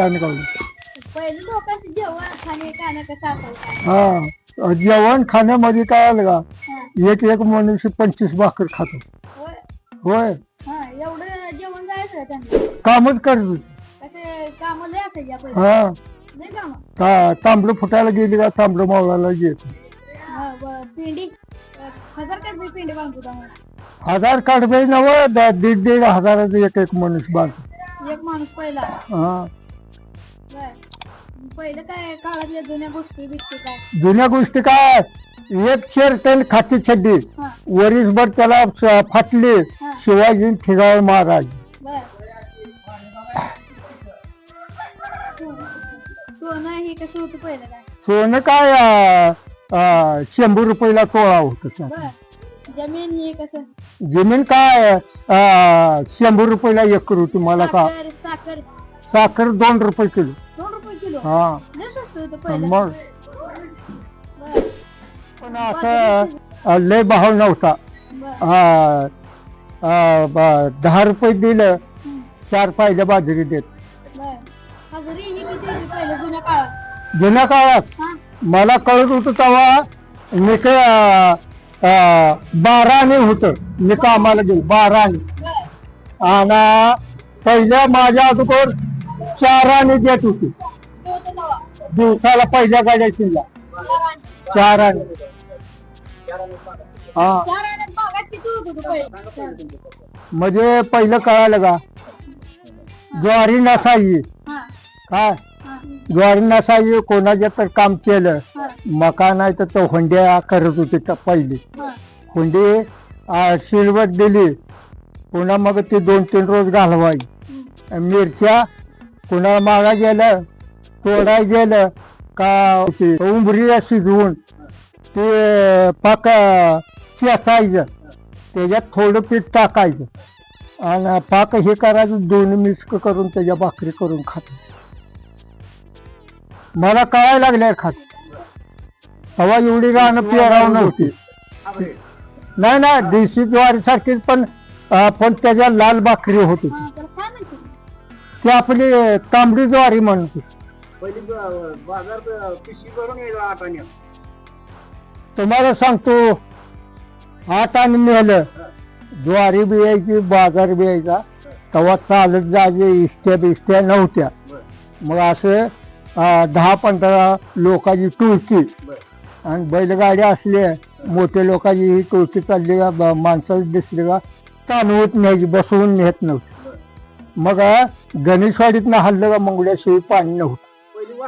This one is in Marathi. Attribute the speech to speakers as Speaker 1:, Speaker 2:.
Speaker 1: कानगावला
Speaker 2: पहिले लोकांचं जेवण खाणे खाणं कसं असायचं?
Speaker 1: हा जेवण खाण्यामध्ये काय आलं का. एक एक मनुष्य पंचवीस भाकर खातो.
Speaker 2: होय?
Speaker 1: होय?
Speaker 2: हा एवढं जेवण जायचं त्यांना?
Speaker 1: कामच करत.
Speaker 2: कसे काम लय असायचे पहिले
Speaker 1: हा.
Speaker 2: लय काम.
Speaker 1: ता तांबडं फुटायला गेली का तांबडं मावळाला येत
Speaker 2: पिंडी हजार काय बी पिंडी बांधतो त्यामुळे.
Speaker 1: हजार काढबे नव दीड दीड हजाराचं एक एक मनुष्य बांधतो.
Speaker 2: एक माणूस पहिला.
Speaker 1: हा.
Speaker 2: पहिलं काय काळातल्या जुन्या गोष्टी बिष्टी काय?
Speaker 1: जुन्या गोष्टी काय? एक शर्ट आणि खाती छड्डी. वरीसभर त्याला स- फाटली. शिवाजी ठिगाळ महाराज
Speaker 2: बर. सोनं हे कसं होतं पहिलं काय?
Speaker 1: सोनं काय अं, अं, शंभर रुपयाला तोळा होत
Speaker 2: बर. जमीन हे कसं?
Speaker 1: जमीन काय अं, शंभर रुपयाला एकर होती मला का
Speaker 2: साखर साखर.
Speaker 1: साखर दोन रुपये किलो.
Speaker 2: दोन रुपये किलो?
Speaker 1: हा.
Speaker 2: लय स्वस्त होतं पहिलं.
Speaker 1: मग?
Speaker 2: बर.
Speaker 1: पण असं अं, लय भाव नव्हता.
Speaker 2: बर.
Speaker 1: अं, अं, ब- दहा रुपये दिलं चार पाहिल्या बाजरी देत.
Speaker 2: बर. हजरी ही किती होती पहिलं जुन्या काळात?
Speaker 1: जुन्या काळात?
Speaker 2: हा.
Speaker 1: मला कळत होतं तेव्हा मी काय बारा आणि होतं. मी कामाला गेलो बारा आणि
Speaker 2: बर.
Speaker 1: आणि पहिल्या माझ्या अगोदर चार आणि देत होती. दिवसाला पहिल्या गाड्या शिल्ला
Speaker 2: चार आणि
Speaker 1: हा. म्हणजे पहिलं कळालं का? ज्वारी नसायची. काय? ज्वारी नसायची कोणाच्या तर काम केलं. मका नाही तर तो हुंड्या करत होते पहिली. हुंडी आ, शिलवट दिली. पुन्हा मग ते दोन तीन रोज घालवायची. मिरच्या पुन्हा मागा गेलं तोडाय गेलं का ते उंबरी शिजवून ते पाक चेचायचं त्याच्यात थोडं पीठ टाकायचं. आणि पाक हे करायचं दोन मिक्स करून त्याच्या भाकरी करून खात. मला कळायला लागल्या खात. तेव्हा एवढी रान पेराव नव्हती. नाही ना देशी ज्वारी सारखीच पण पण त्याच्या लाल भाकरी होती. ती आपली तांबडी ज्वारी म्हणते
Speaker 3: पहिली ब- बाजार ब- पिशवी भरून यायचा आटाने
Speaker 1: तुम्हाला सांगतो आठ आणि नेलं. ज्वारी बी यायची बाजार बी यायचा तेव्हा चालत जायचे इष्ट्या बिष्ट्या नव्हत्या. मग असं अं, दहा पंधरा लोकांची टोळकी. आणि बैलगाड्या असल्या मोठ्या लोकांची ही टोळकी चालली का ब- माणसाला दिसली का ताणवत न्यायची बसवून नेत नव्हती. मग गणेशवाडीतनं हल्लं का मंगळ्याशिवाय पाणी नव्हतं.